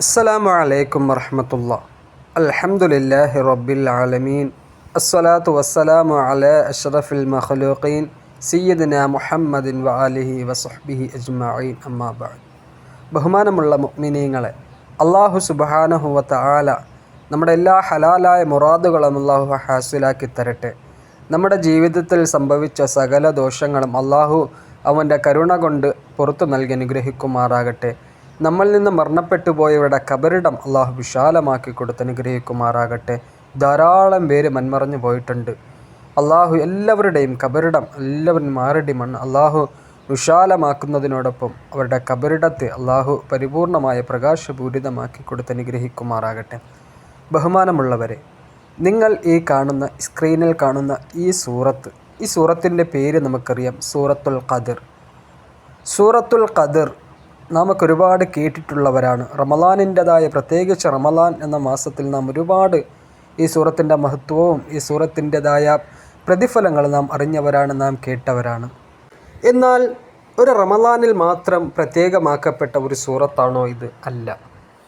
അസ്സലാമു അലൈക്കും വറഹമത്തുള്ള. അൽഹംദുലില്ലാഹി റബ്ബിൽ ആലമീൻ. അസ്സലാത്തു വസ്സലാമു അല അഷ്റഫിൽ മഖ്ലൂഖീൻ. സയ്യിദ്ന മുഹമ്മദിൻ വ വസഹ്ബിഹി അജ്മഈൻ. അമ്മാ ബഅദ്. ബഹുമാനമുള്ള മുഅ്മിനീങ്ങളെ അള്ളാഹു സുബ്ഹാനഹു ആല നമ്മുടെ എല്ലാ ഹലാലായ മുറാദുകളും അള്ളാഹു ഹാസിലാക്കി തരട്ടെ. നമ്മുടെ ജീവിതത്തിൽ സംഭവിച്ച സകല ദോഷങ്ങളും അള്ളാഹു അവന്റെ കരുണ കൊണ്ട് പുറത്തു നൽകി അനുഗ്രഹിക്കുമാറാകട്ടെ. നമ്മളിൽ നിന്ന് മരണപ്പെട്ടു പോയവരുടെ കബറിടം അള്ളാഹു വിശാലമാക്കി കൊടുത്ത് അനുഗ്രഹിക്കുമാറാകട്ടെ. ധാരാളം പേര് മന്മറഞ്ഞു പോയിട്ടുണ്ട്. അള്ളാഹു എല്ലാവരുടെയും കബറിടം എല്ലാവരും മണ്ണ് അള്ളാഹു വിശാലമാക്കുന്നതിനോടൊപ്പം അവരുടെ കബറിടത്തെ അള്ളാഹു പരിപൂർണമായ പ്രകാശപൂരിതമാക്കി കൊടുത്ത് അനുഗ്രഹിക്കുമാറാകട്ടെ. ബഹുമാനമുള്ളവരെ നിങ്ങൾ ഈ കാണുന്ന സ്ക്രീനിൽ കാണുന്ന ഈ സൂറത്ത് ഈ സൂറത്തിന്റെ പേര് നമുക്കറിയാം സൂറത്തുൽ ഖദർ. സൂറത്തുൽ ഖദർ നാമൊക്കെ ഒരുപാട് കേട്ടിട്ടുള്ളവരാണ്. റമലാനിന്റെതായ പ്രത്യേകിച്ച് റമലാൻ എന്ന മാസത്തിൽ നാം ഒരുപാട് ഈ സൂറത്തിന്റെ മഹത്വവും ഈ സൂറത്തിന്റെതായ പ്രതിഫലങ്ങൾ നാം അറിഞ്ഞവരാണ് നാം കേട്ടവരാണ്. എന്നാൽ ഒരു റമലാനിൽ മാത്രം പ്രത്യേകമാക്കപ്പെട്ട ഒരു സൂറത്താണോ ഇത്? അല്ല.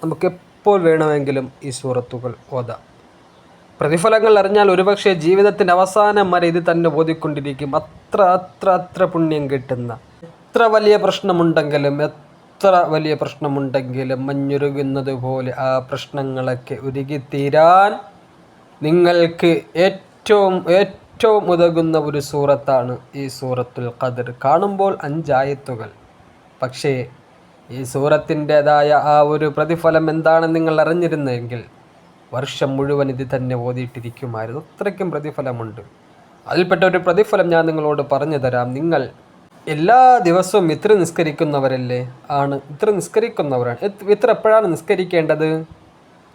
നമുക്കെപ്പോൾ വേണമെങ്കിലും ഈ സൂറത്തുകൾ ഓതാം. പ്രതിഫലങ്ങൾ അറിഞ്ഞാൽ ഒരുപക്ഷെ ജീവിതത്തിന്റെ അവസാനം വരെ ഇത് തന്നെ ഓതിക്കൊണ്ടിരിക്കും. അത്ര അത്ര അത്ര പുണ്യം കിട്ടുന്ന എത്ര വലിയ പ്രശ്നമുണ്ടെങ്കിലും എത്ര വലിയ പ്രശ്നമുണ്ടെങ്കിലും മഞ്ഞുരുകുന്നത് പോലെ ആ പ്രശ്നങ്ങളൊക്കെ ഉരുകിത്തീരാൻ നിങ്ങൾക്ക് ഏറ്റവും ഏറ്റവും ഉതകുന്ന ഒരു സൂറത്താണ് ഈ സൂറത്തുൽ ഖദർ. കാണുമ്പോൾ അഞ്ചായത്തുകൾ. പക്ഷേ ഈ സൂറത്തിന്റേതായ ആ ഒരു പ്രതിഫലം എന്താണെന്ന് നിങ്ങൾ അറിഞ്ഞിരുന്നെങ്കിൽ വർഷം മുഴുവൻ ഇത് തന്നെ ഓതിയിട്ടിരിക്കുമായിരുന്നു. അത്രയ്ക്കും പ്രതിഫലമുണ്ട്. അതിൽപ്പെട്ട ഒരു പ്രതിഫലം ഞാൻ നിങ്ങളോട് പറഞ്ഞു തരാം. നിങ്ങൾ എല്ലാ ദിവസവും ഇത്ര നിസ്കരിക്കുന്നവരല്ലേ? ആണ്. ഇത്ര നിസ്കരിക്കുന്നവരാണ്. ഇത് ഇത്ര എപ്പോഴാണ് നിസ്കരിക്കേണ്ടത്?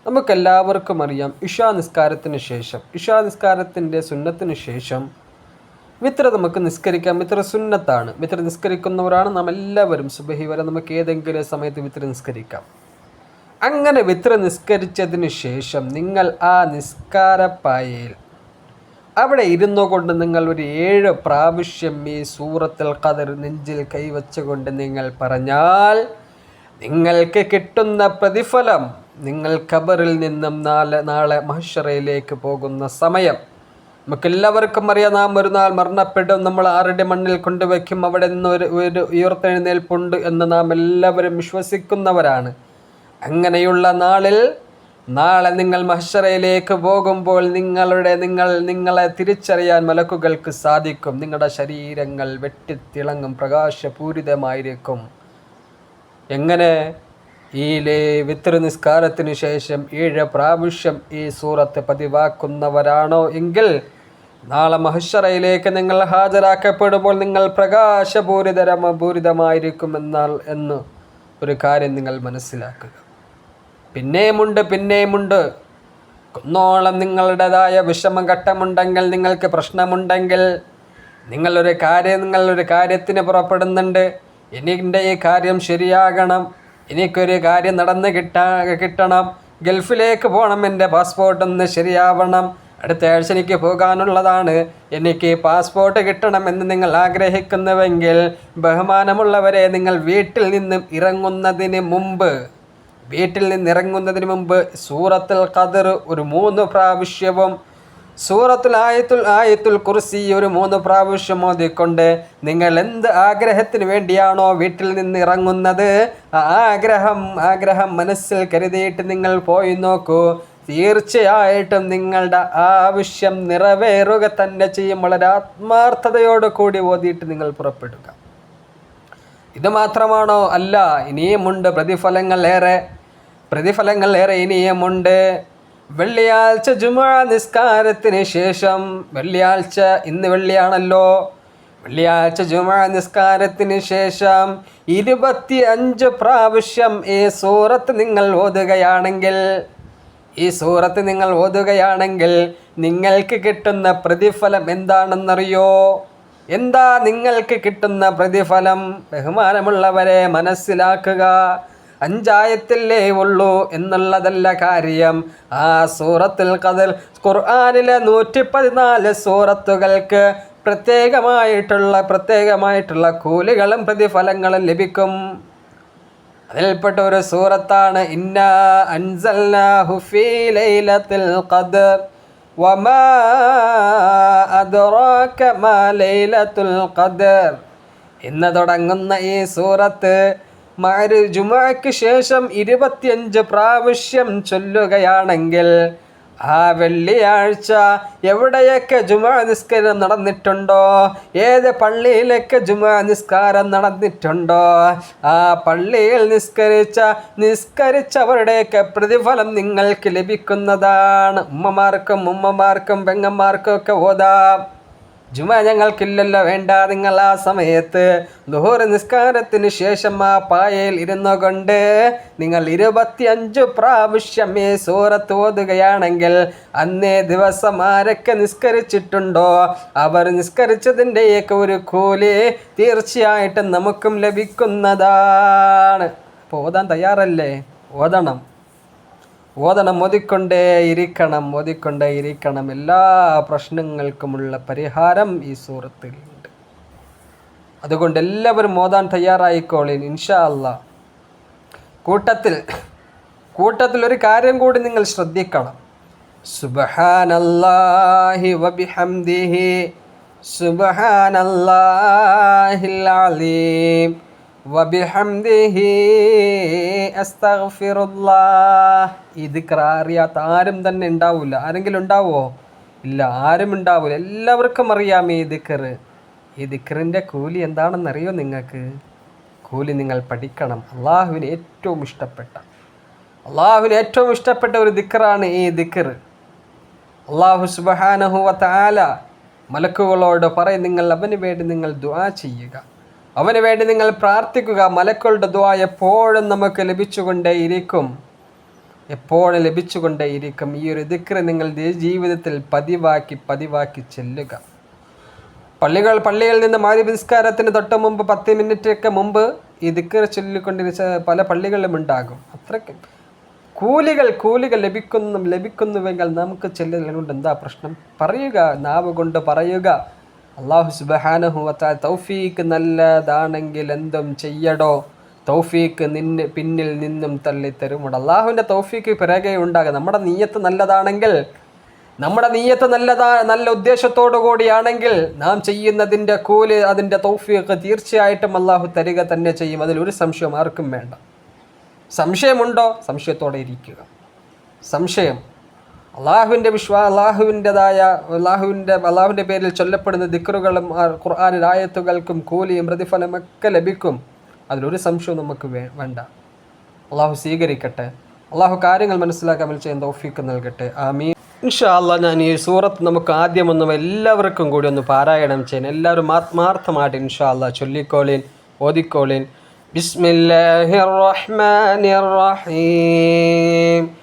നമുക്കെല്ലാവർക്കും അറിയാം ഇഷാ നിസ്കാരത്തിന് ശേഷം. ഇഷാ നിസ്കാരത്തിന്റെ സുന്നത്തിന് ശേഷം വിത്ര നമുക്ക് നിസ്കരിക്കാം. വിത്ര സുന്നത്താണ്. വിത്ര നിസ്കരിക്കുന്നവരാണ് നാം എല്ലാവരും. സുബഹി വരെ നമുക്ക് ഏതെങ്കിലും സമയത്ത് വിത്ര നിസ്കരിക്കാം. അങ്ങനെ വിത്ര നിസ്കരിച്ചതിന് ശേഷം നിങ്ങൾ ആ നിസ്കാരപ്പായയിൽ അവിടെ ഇരുന്നു കൊണ്ട് നിങ്ങൾ ഒരു ഏഴ് പ്രാവശ്യം ഈ സൂറത്തിൽ കതിർ നെഞ്ചിൽ കൈവച്ചുകൊണ്ട് നിങ്ങൾ പറഞ്ഞാൽ നിങ്ങൾക്ക് കിട്ടുന്ന പ്രതിഫലം നിങ്ങൾ ഖബറിൽ നിന്നും നാളെ നാളെ മഹഷറയിലേക്ക് പോകുന്ന സമയം. നമുക്കെല്ലാവർക്കും അറിയാം നാം ഒരു നാൾ മരണപ്പെടും. നമ്മൾ ആരുടെ മണ്ണിൽ കൊണ്ടുവയ്ക്കും? അവിടെ നിന്ന് ഒരു ഒരു ഉയർത്തെഴുന്നേൽപ്പുണ്ട് എന്ന് നാം എല്ലാവരും വിശ്വസിക്കുന്നവരാണ്. അങ്ങനെയുള്ള നാളിൽ നാളെ നിങ്ങൾ മഹ്ഷറയിലേക്ക് പോകുമ്പോൾ നിങ്ങളുടെ നിങ്ങൾ നിങ്ങളെ തിരിച്ചറിയാൻ മലക്കുകൾക്ക് സാധിക്കും. നിങ്ങളുടെ ശരീരങ്ങൾ വെട്ടിത്തിളങ്ങും പ്രകാശപൂരിതമായിരിക്കും. എങ്ങനെ? ഈ വിത്ര നിസ്കാരത്തിനു ശേഷം ഏഴ് പ്രാവശ്യം ഈ സൂറത്ത് പതിവാക്കുന്നവരാണോ എങ്കിൽ നാളെ മഹുഷറയിലേക്ക് നിങ്ങൾ ഹാജരാക്കപ്പെടുമ്പോൾ നിങ്ങൾ പ്രകാശപൂരിതരമ പൂരിതമായിരിക്കുമെന്നാൽ എന്ന് ഒരു കാര്യം നിങ്ങൾ മനസ്സിലാക്കുക. പിന്നെയുമുണ്ട് പിന്നെയുമുണ്ട് കുന്നോളം നിങ്ങളുടേതായ വിഷമഘട്ടമുണ്ടെങ്കിൽ നിങ്ങൾക്ക് പ്രശ്നമുണ്ടെങ്കിൽ നിങ്ങളൊരു കാര്യം നിങ്ങളൊരു കാര്യത്തിന് പുറപ്പെടുന്നുണ്ട്. എനിന്റെ ഈ കാര്യം ശരിയാകണം. എനിക്കൊരു കാര്യം നടന്ന് കിട്ടാ കിട്ടണം. ഗൾഫിലേക്ക് പോകണം എന്റെ പാസ്പോർട്ട് ഒന്ന് ശരിയാവണം. അടുത്ത ആഴ്ച എനിക്ക് പോകാനുള്ളതാണ്. എനിക്ക് പാസ്പോർട്ട് കിട്ടണമെന്ന് നിങ്ങൾ ആഗ്രഹിക്കുന്നുവെങ്കിൽ ബഹുമാനമുള്ളവരെ നിങ്ങൾ വീട്ടിൽ നിന്നും ഇറങ്ങുന്നതിന് മുമ്പ് വീട്ടിൽ നിന്നിറങ്ങുന്നതിന് മുമ്പ് സൂറത്തുൽ ഖദർ ഒരു മൂന്ന് പ്രാവശ്യവും സൂറത്തുൽ ആയത്തുൽ ആയത്തുൽ കുർസി ഒരു മൂന്ന് പ്രാവശ്യം ഓതിക്കൊണ്ട് നിങ്ങൾ എന്ത് ആഗ്രഹത്തിന് വേണ്ടിയാണോ വീട്ടിൽ നിന്ന് ഇറങ്ങുന്നത് ആ ആഗ്രഹം ആഗ്രഹം മനസ്സിൽ കരുതിയിട്ട് നിങ്ങൾ പോയി നോക്കൂ. തീർച്ചയായിട്ടും നിങ്ങളുടെ ആവശ്യം നിറവേറുക തന്നെ ചെയ്യും. വളരെ ആത്മാർത്ഥതയോടു കൂടി ഓതിയിട്ട് നിങ്ങൾ പുറപ്പെടുക. ഇത് മാത്രമാണോ? അല്ല ഇനിയുമുണ്ട് പ്രതിഫലങ്ങൾ ഏറെ പ്രതിഫലങ്ങൾ ഏറെ ഇനിയുമുണ്ട്. വെള്ളിയാഴ്ച ജുമാ നിസ്കാരത്തിന് ശേഷം. വെള്ളിയാഴ്ച ഇന്ന് വെള്ളിയാണല്ലോ. വെള്ളിയാഴ്ച ജുമാ നിസ്കാരത്തിന് ശേഷം ഇരുപത്തി അഞ്ച് പ്രാവശ്യം ഈ സൂറത്ത് നിങ്ങൾ ഓതുകയാണെങ്കിൽ ഈ സൂറത്ത് നിങ്ങൾ ഓതുകയാണെങ്കിൽ നിങ്ങൾക്ക് കിട്ടുന്ന പ്രതിഫലം എന്താണെന്നറിയോ? എന്താ നിങ്ങൾക്ക് കിട്ടുന്ന പ്രതിഫലം? ബഹുമാനമുള്ളവരെ മനസ്സിലാക്കുക. അഞ്ചായത്തില്ലേ ഉള്ളൂ എന്നുള്ളതല്ല കാര്യം. ആ സൂറത്തിൽ കതിൽ ഖുർആാനിലെ നൂറ്റി പതിനാല് സൂറത്തുകൾക്ക് പ്രത്യേകമായിട്ടുള്ള പ്രത്യേകമായിട്ടുള്ള കൂലികളും പ്രതിഫലങ്ങളും ലഭിക്കും. അതിൽപ്പെട്ട ഒരു സൂറത്താണ് ഇന്ന അൻസൽ ഖദർ. വമാ أدراك മാ ലൈലത്തുൽ القدر ഇന്ന് തുടങ്ങുന്ന ഈ സൂറത്ത് മാര് ജുമാക്ക് ശേഷം ഇരുപത്തിയഞ്ച് പ്രാവശ്യം ചൊല്ലുകയാണെങ്കിൽ ആ വെള്ളിയാഴ്ച എവിടെയൊക്കെ ജുമാ നിസ്കാരം നടന്നിട്ടുണ്ടോ? ഏത് പള്ളിയിലൊക്കെ ജുമാ നിസ്കാരം നടന്നിട്ടുണ്ടോ? ആ പള്ളിയിൽ നിസ്കരിച്ച നിസ്കരിച്ചവരുടെയൊക്കെ പ്രതിഫലം നിങ്ങൾക്ക് ലഭിക്കുന്നതാണ്. ഉമ്മമാർക്കും ഉമ്മമാർക്കും പെങ്ങന്മാർക്കും ഒക്കെ ഓതാം. ജുമ ഞങ്ങൾക്കില്ലല്ലോ വേണ്ട നിങ്ങൾ ആ സമയത്ത്. ദുഹൂർ നിസ്കാരത്തിന് ശേഷം ആ പായയിൽ ഇരുന്നു കൊണ്ട് നിങ്ങൾ ഇരുപത്തിയഞ്ച് പ്രാവശ്യമേ സൂറത്ത് ഓതുകയാണെങ്കിൽ അന്നേ ദിവസം ആരൊക്കെ നിസ്കരിച്ചിട്ടുണ്ടോ അവർ നിസ്കരിച്ചതിന്റെയൊക്കെ ഒരു കൂലി തീർച്ചയായിട്ടും നമുക്കും ലഭിക്കുന്നതാണ്. അപ്പോൾ ഓതാൻ തയ്യാറല്ലേ? ഓതണം. ഓതണം ഓതിക്കൊണ്ടേ ഇരിക്കണം ഓതിക്കൊണ്ടേ ഇരിക്കണം. എല്ലാ പ്രശ്നങ്ങൾക്കുമുള്ള പരിഹാരം ഈ സൂറത്തിൽ ഉണ്ട് അതുകൊണ്ട് എല്ലാവരും ഓതാൻ തയ്യാറായിക്കോളിൻ ഇൻഷാ അല്ല കൂട്ടത്തിൽ കൂട്ടത്തിൽ ഒരു കാര്യം കൂടി നിങ്ങൾ ശ്രദ്ധിക്കണം. സുബഹാനല്ലാഹി വബിഹംദിഹി സുബഹാനല്ലാഹിൽ അലീം. ഇത് അറിയാത്ത ആരും തന്നെ ഉണ്ടാവില്ല ആരെങ്കിലും ഉണ്ടാവോ? ഇല്ല ആരും ഉണ്ടാവില്ല എല്ലാവർക്കും അറിയാം ഈ ദിക്കറ് ഈ ദിക്കറിന്റെ കൂലി എന്താണെന്നറിയോ നിങ്ങൾക്ക്? കൂലി നിങ്ങൾ പഠിക്കണം. അള്ളാഹുവിന് ഏറ്റവും ഇഷ്ടപ്പെട്ട അള്ളാഹുവിന് ഏറ്റവും ഇഷ്ടപ്പെട്ട ഒരു ദിക്കറാണ് ഈ ദിക്കർ അള്ളാഹു സുബഹാനഹുവ താല മലക്കുകളോട് പറയും നിങ്ങൾ അവന് വേണ്ടി നിങ്ങൾ ദുആ ചെയ്യുക. അവന് വേണ്ടി നിങ്ങൾ പ്രാർത്ഥിക്കുക. മലക്കളുടെ ദ്വാ എപ്പോഴും നമുക്ക് ലഭിച്ചുകൊണ്ടേയിരിക്കും. എപ്പോഴും ലഭിച്ചുകൊണ്ടേയിരിക്കും. ഈ ഒരു ദിക്ര നിങ്ങൾ ജീവിതത്തിൽ പതിവാക്കി പതിവാക്കി ചെല്ലുക. പള്ളികൾ പള്ളിയിൽ നിന്ന് മാരി നിസ്കാരത്തിന് തൊട്ട് മുമ്പ് പത്ത് മിനിറ്റൊക്കെ മുമ്പ് ഈ ദിക്ര ചൊല്ലിക്കൊണ്ടിരിച്ച പല പള്ളികളിലും ഉണ്ടാകും. അത്രയ്ക്ക് കൂലികൾ കൂലികൾ ലഭിക്കുന്നു ലഭിക്കുന്നുവെങ്കിൽ നമുക്ക് ചെല്ലുന്നത് എന്താ പ്രശ്നം? പറയുക നാവ് കൊണ്ട് പറയുക. അള്ളാഹു സുബഹാനഹുവത്ത തൗഫീക്ക് നല്ലതാണെങ്കിൽ എന്തും ചെയ്യടോ. തൗഫീക്ക് നിന്നെ പിന്നിൽ നിന്നും തള്ളിത്തരുമുണ്ട് അള്ളാഹുവിന്റെ തൗഫീക്ക് പിറകെ ഉണ്ടാകുക നമ്മുടെ നീയത്ത് നല്ലതാണെങ്കിൽ നമ്മുടെ നീയത്ത് നല്ലതാ നല്ല ഉദ്ദേശത്തോടു കൂടിയാണെങ്കിൽ നാം ചെയ്യുന്നതിന്റെ കൂൽ അതിന്റെ തൗഫീക്ക് തീർച്ചയായിട്ടും അള്ളാഹു തരിക തന്നെ ചെയ്യും. അതിലൊരു സംശയം ആർക്കും വേണ്ട. സംശയമുണ്ടോ? സംശയത്തോടെ ഇരിക്കുക. സംശയം. അള്ളാഹുവിന്റെ വിശ്വാ അള്ളാഹുവിന്റെതായ അള്ളാഹുവിന്റെ അള്ളാഹുവിന്റെ പേരിൽ ചൊല്ലപ്പെടുന്ന ദിക്കറുകളും ഖുർആാനിൽ ആയത്തുകൾക്കും കൂലിയും പ്രതിഫലമൊക്കെ ലഭിക്കും. അതിലൊരു സംശയവും നമുക്ക് വേണ്ട. അള്ളാഹു സ്വീകരിക്കട്ടെ. അള്ളാഹു കാര്യങ്ങൾ മനസ്സിലാക്കാൻ ചെയ്യാൻ തോഫിക്ക് നൽകട്ടെ. ആമീൻ. ഇൻഷാ അല്ലാ ഞാൻ ഈ സൂറത്ത് നമുക്ക് ആദ്യം ആദ്യമൊന്നും എല്ലാവർക്കും കൂടി ഒന്ന് പാരായണം ചെയ്യാൻ എല്ലാവരും ആത്മാർത്ഥമായിട്ട് ഇൻഷാ അല്ലാ ചൊല്ലിക്കോളീൻ ഓതിക്കോളീൻ. ബിസ്മില്ലാഹിർ റഹ്മാനിർ റഹീം.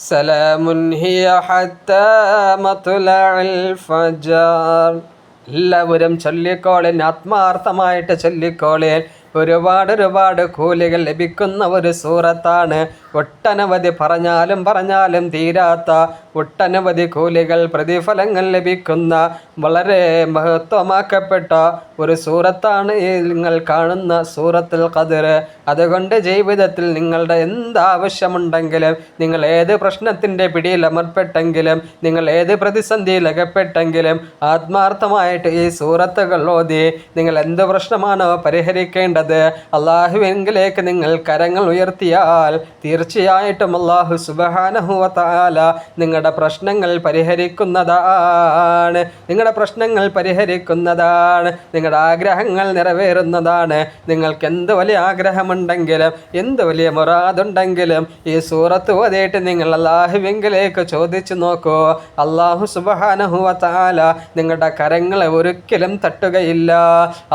സലാമുൻ هي ഹത്താ مطلع الفجر എല്ലാവരും ചൊല്ലിക്കോളിൻ ആത്മാർത്ഥമായിട്ട് ചൊല്ലിക്കോളിൻ ഒരുപാട് ഒരുപാട് കൂലികൾ ലഭിക്കുന്ന ഒരു സൂറത്താണ് ഒട്ടനവധി പറഞ്ഞാലും പറഞ്ഞാലും തീരാത്ത ഒട്ടനവധി കൂലികൾ പ്രതിഫലങ്ങൾ ലഭിക്കുന്ന വളരെ മഹത്വമാക്കപ്പെട്ട ഒരു സൂറത്താണ് നിങ്ങൾ കാണുന്ന സൂറത്തിൽ കതിർ അതുകൊണ്ട് ജീവിതത്തിൽ നിങ്ങളുടെ എന്താവശ്യമുണ്ടെങ്കിലും നിങ്ങൾ ഏത് പ്രശ്നത്തിന്റെ പിടിയിൽ അമർപ്പെട്ടെങ്കിലും നിങ്ങൾ ഏത് പ്രതിസന്ധിയിൽ അകപ്പെട്ടെങ്കിലും ആത്മാർത്ഥമായിട്ട് ഈ സൂറത്തുകൾ ഓതി നിങ്ങൾ എന്ത് പ്രശ്നമാണോ പരിഹരിക്കേണ്ടത് അള്ളാഹുവെങ്കിലേക്ക് നിങ്ങൾ കരങ്ങൾ ഉയർത്തിയാൽ തീർച്ചയായിട്ടും അള്ളാഹു സുബഹാനഹുവ നിങ്ങളുടെ പ്രശ്നങ്ങൾ പരിഹരിക്കുന്നതാണ്. നിങ്ങളുടെ പ്രശ്നങ്ങൾ പരിഹരിക്കുന്നതാണ്. നിങ്ങളുടെ ആഗ്രഹങ്ങൾ നിറവേറുന്നതാണ്. നിങ്ങൾക്ക് എന്ത് വലിയ ആഗ്രഹമുണ്ടെങ്കിലും എന്ത് വലിയ മുറാദുണ്ടെങ്കിലും ഈ സൂറത്ത് ഓതിയിട്ട് നിങ്ങൾ അള്ളാഹുവിങ്കിലേക്ക് ചോദിച്ചു നോക്കൂ. അള്ളാഹു സുബഹാനഹുവ നിങ്ങളുടെ കരങ്ങളെ ഒരിക്കലും തട്ടുകയില്ല.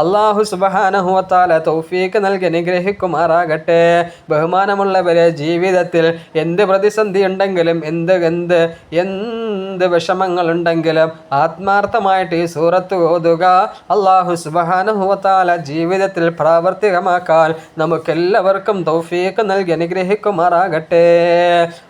അള്ളാഹു സുബഹാനഹുവ താല തൗഫീക്ക് നൽകി അനുഗ്രഹിക്കുമാറാകട്ടെ. ബഹുമാനമുള്ളവരെ ജീ ജീവിതത്തിൽ എന്ത് പ്രതിസന്ധി ഉണ്ടെങ്കിലും എന്ത് എന്ത് എന്ത് വിഷമങ്ങളുണ്ടെങ്കിലും ആത്മാർത്ഥമായിട്ട് ഈ സൂറത്ത് ഓതുക. അള്ളാഹു സുബാനുഹുവത്താല ജീവിതത്തിൽ പ്രാവർത്തികമാക്കാൻ നമുക്കെല്ലാവർക്കും തൗഫീക്ക് നൽകി അനുഗ്രഹിക്കുമാറാകട്ടെ.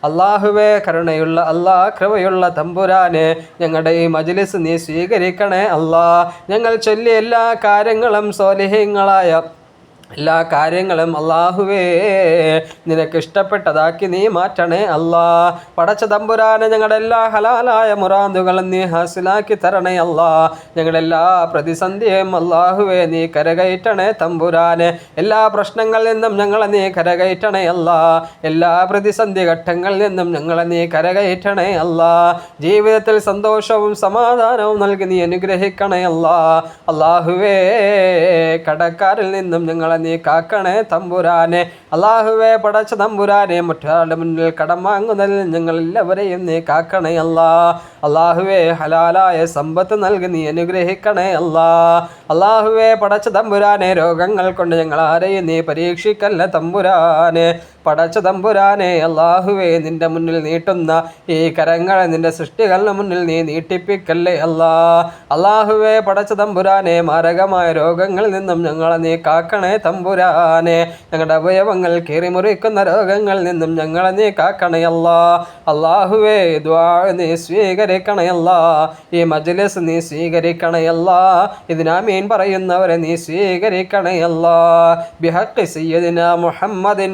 അള്ളാഹുവേ കരുണയുള്ള അള്ളാ കൃപയുള്ള തമ്പുരാനെ ഞങ്ങളുടെ ഈ മജ്ലിസ് നീ സ്വീകരിക്കണേ അല്ലാ ഞങ്ങൾ ചൊല്ലിയ എല്ലാ കാര്യങ്ങളും സോലിഹ്യങ്ങളായ എല്ലാ കാര്യങ്ങളും അള്ളാഹുവേ നിനക്ക് ഇഷ്ടപ്പെട്ടതാക്കി നീ മാറ്റണേ അല്ലാ. പടച്ച തമ്പുരാനെ ഞങ്ങളുടെ എല്ലാ ഹലാലായ മുറാന്തുകളും നീ ഹാസിലാക്കി തരണേ അല്ലാ. ഞങ്ങളുടെ എല്ലാ പ്രതിസന്ധിയും അള്ളാഹുവേ നീ കരകയറ്റണേ തമ്പുരാനെ. എല്ലാ പ്രശ്നങ്ങളിൽ നിന്നും ഞങ്ങളെ നീ കരകയറ്റണേ അല്ലാ. എല്ലാ പ്രതിസന്ധി ഘട്ടങ്ങളിൽ നിന്നും ഞങ്ങളെ നീ കരകയറ്റണേ അല്ലാ. ജീവിതത്തിൽ സന്തോഷവും സമാധാനവും നൽകി നീ അനുഗ്രഹിക്കണേ അല്ലാ. അള്ളാഹുവേ കടക്കാരിൽ നിന്നും ഞങ്ങളെ നീ കാക്കണേ തമ്പുരാനെ. അള്ളാഹുവെ പടച്ച തമ്പുരാനെ മറ്റൊരാളുടെ മുന്നിൽ കടം വാങ്ങുന്നതിൽ ഞങ്ങൾ എല്ലാവരെയും നീ കാക്കണേ അല്ലാ. അള്ളാഹുവെ ഹലാലായ സമ്പത്ത് നൽകി നീ അനുഗ്രഹിക്കണേ അല്ലാ. അള്ളാഹുവെ പടച്ച തമ്പുരാനെ രോഗങ്ങൾ കൊണ്ട് ഞങ്ങൾ ആരെയും നീ പരീക്ഷിക്കല്ല തമ്പുരാനെ. പടച്ച തമ്പുരാനെ അള്ളാഹുവേ നിന്റെ മുന്നിൽ നീട്ടുന്ന ഈ കരങ്ങളെ നിന്റെ സൃഷ്ടികളുടെ മുന്നിൽ നീ നീട്ടിപ്പിക്കല്ലേ അല്ലാ. അള്ളാഹുവേ പടച്ച തമ്പുരാനെ മാരകമായ രോഗങ്ങളിൽ നിന്നും ഞങ്ങളെ നീ കാക്കണേ തമ്പുരാനെ. ഞങ്ങളുടെ അവയവങ്ങൾ കീറിമുറിക്കുന്ന രോഗങ്ങളിൽ നിന്നും ഞങ്ങളെ നീ കാക്കണയല്ല അള്ളാഹുവേ നീ സ്വീകരിക്കണയല്ല ഈ മജ്ലിസ് നീ സ്വീകരിക്കണയല്ല ഇതിനാമീൻ പറയുന്നവരെ നീ സ്വീകരിക്കണയല്ല ബിഹഖ് സയ്യദിന മുഹമ്മദിൻ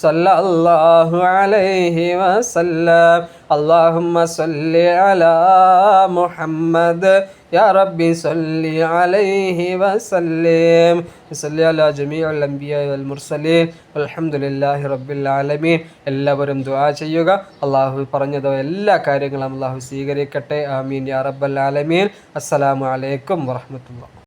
സല്ലല്ലാഹു അലൈഹി വസല്ലം. അല്ലാഹുമ്മ സല്ലി അലാ മുഹമ്മദ്. യാ റബ്ബി സല്ലി അലൈഹി വസല്ലം. സല്ലി അലാ ജമീഉൽ അംബിയ വൽ മുർസലീൻ. അൽഹംദുലില്ലാഹി റബ്ബിൽ ആലമീൻ. എല്ലാവരും ദുആ ചെയ്യുക. അള്ളാഹു പറഞ്ഞതോ എല്ലാ കാര്യങ്ങളും അള്ളാഹു സ്വീകരിക്കട്ടെ. ആമീൻ യാ റബ്ബൽ ആലമീൻ. അസ്സലാമു അലൈക്കും വറഹ്മത്തുള്ളാഹി